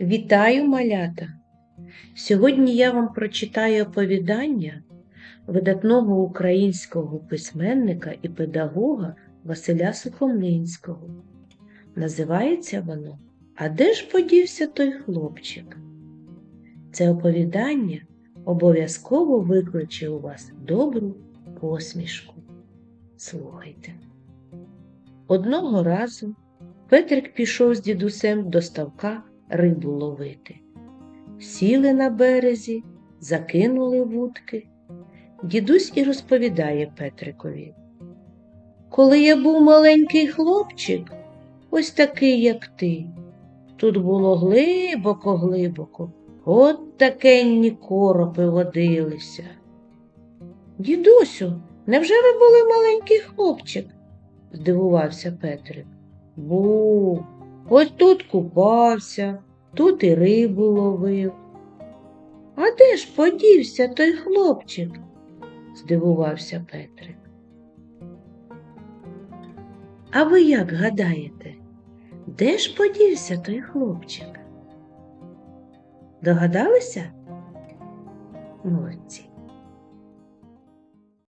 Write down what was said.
Вітаю, малята! Сьогодні я вам прочитаю оповідання видатного українського письменника і педагога Василя Сухомлинського. Називається воно А де ж подівся той хлопчик? Це оповідання обов'язково викличе у вас добру посмішку. Слухайте. Одного разу Петрик пішов з дідусем до ставка рибу ловити. Сіли на березі, закинули вудки. Дідусь і розповідає Петрикові. Коли я був маленький хлопчик, ось такий, як ти, тут було глибоко-глибоко, от такенні коропи водилися. Дідусю, невже ви були маленький хлопчик? здивувався Петрик. Був, ось тут купався, тут і рибу ловив. А де ж подівся той хлопчик? здивувався Петрик. А ви як гадаєте, де ж подівся той хлопчик? Догадалися? Молодці.